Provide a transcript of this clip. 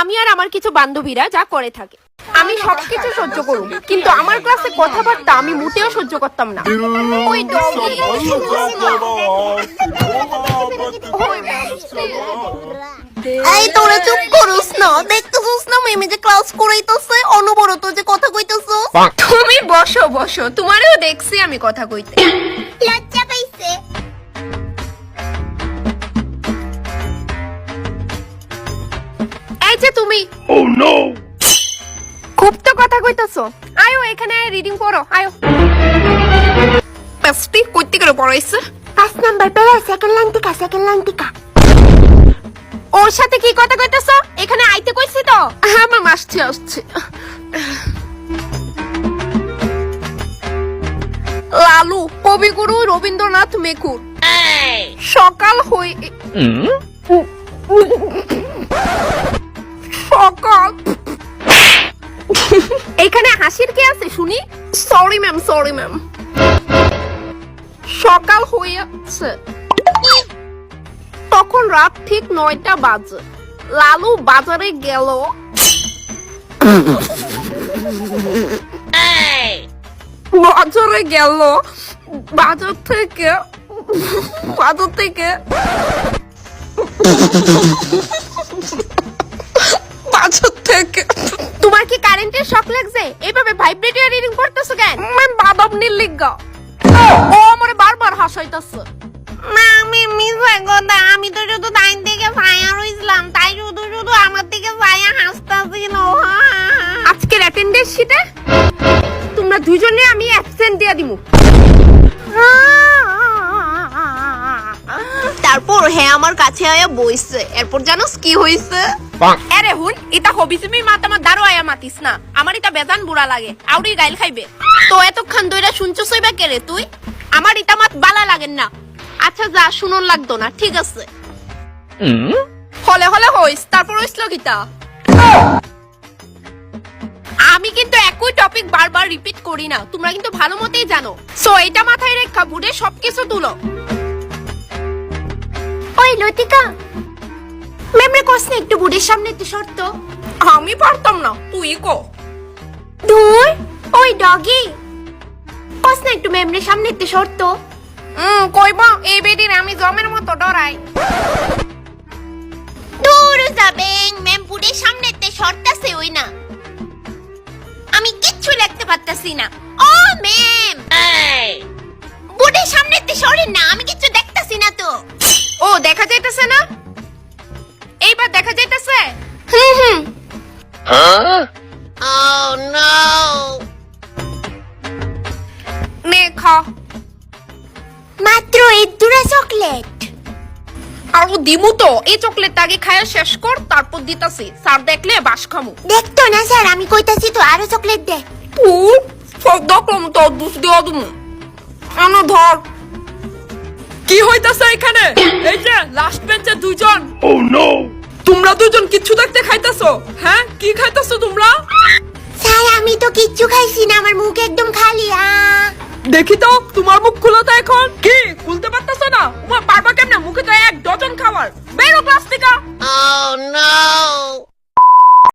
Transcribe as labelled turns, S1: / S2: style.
S1: আমি আর আমার কিছু বান্ধবীরা যা করে থাকে। আমি সবকিছু সহ্য করব কিন্তু আমার ক্লাসে কথাবার্তা আমি মোটেও সহ্য করতাম না। ওই
S2: এই তোরা চুপ করুস না। দেখতেছিস না মেমে যে ক্লাস করাইতেছে? অনবরত যে কথা কইতেছ?
S1: তুমি বসো বসো। তোমারও দেখছি আমি কথা কইতে। তুমি?
S3: Oh no!
S1: খুব তো কথা কইতাছো। আয়ো এখানে রিডিং করো আয়ো। পেস্টি কইতে করে পড়াইছে
S2: পাঁচ নাম্বার পেয়ে সেকেন্ড লাইন টিকা সেকেন্ড লাইন টিকা।
S1: ওর সাথে কি কথা কইতাছো? এখানে আইতে কইছি তো। হ্যাঁ ম্যাম আসছে আসছে। লালু কবিগুরু রবীন্দ্রনাথ মেকুর। সকাল হই সকাল এখানে হাসির কে আছে শুনি? সরি ম্যাম সরি ম্যাম সকাল হইয়াছে। তখন রাত ঠিক নয়টা বাজে। লালু বাজারে গেল। বাজারে গেল। বাজার থেকে বাজার থেকে বাজার থেকে। তোমার কি কারেন্টের শক লাগছে? এইভাবে ভাইব্রেটর রিডিং করতেছো কেন? ম্যাম বাদাম নীল ও আমারে বারবার হাসাইতাছে।
S2: না আমি মিশে কথা আমি তো শুধু টাইম থেকে ফায়ার হইছিলাম। তাই শুধু শুধু আমার থেকে ফায়ার হাসতাছিল
S1: আজকের অ্যাটেন্ডেন্স শিটে তোমরা দুজনে আমি অ্যাবসেন্ট দিয়া দিমু।
S2: তারপর হ্যাঁ আমার কাছে আয়া বইছে। এরপর জানোস কি হইছে?
S1: আরে হুন ইতা হবিসিমি মাত আমার দারো আয়া মাতিস না। আমার ইতা বেজান বুড়া লাগে আউরি গাইল খাইবে। তো এতক্ষণ দইরা শুনছস হইবা কে রে তুই? আমার ইতা মাত বালা লাগেন না। আচ্ছা যা শুনুন লাগতো না ঠিক আছে। হলে হলে হইস তারপর হইসলো গীতা আমি কিন্তু একই টপিক বারবার রিপিট করি না তোমরা কিন্তু ভালো মতেই জানো। সো এটা মাথায় রেখা বুড়ে সবকিছু তুলো।
S2: ওই লতিকা কস না একটু বুড়ির সামনে একটু শর্ত।
S1: আমি পারতাম না তুই কো।
S2: দূর ওই ডগি। কস না একটু ম্যামরে সামনে একটু শর্ত।
S1: হুম কইব এই বেডির আমি জমের মতো ডরাই।
S2: দূর যাবেন ম্যাম বুড়ির সামনে একটু শর্ত আছে ওই না। আমি কিচ্ছু লিখতে পারতাছি না। ও ম্যাম। বুড়ির সামনে একটু সরেন না আমি কিচ্ছু দেখতাছি না তো।
S1: ও দেখা যাইতেছে না?
S2: Oh no!
S1: নে খা
S2: মাত্র এই দুটা চকলেট
S1: আর ও দিমু তো। এই চকলেটটা আগে খায়া শেষ কর তারপর দিতাছি। স্যার দেখলে বাস খামু।
S2: দেখতো না স্যার আমি কইতাছি তো আরও চকলেট দে।
S1: তুই সব দেখলাম তো দুষ দেওয়া তুমি আনো ধর। কি হইতাছে এখানে? এই যে লাস্ট বেঞ্চে দুইজন।
S3: Oh no!
S1: তোমরা দুজন কিচ্ছু দেখতে খাইতাছো? হ্যাঁ? কি খাইতেছো তোমরা?
S2: স্যার আমি তো কিচ্ছু খাইছি না আমার মুখ একদম খালি আ।
S1: দেখি তো তোমার মুখ খুলো তো এখন। কি? খুলতে পারতাছো না?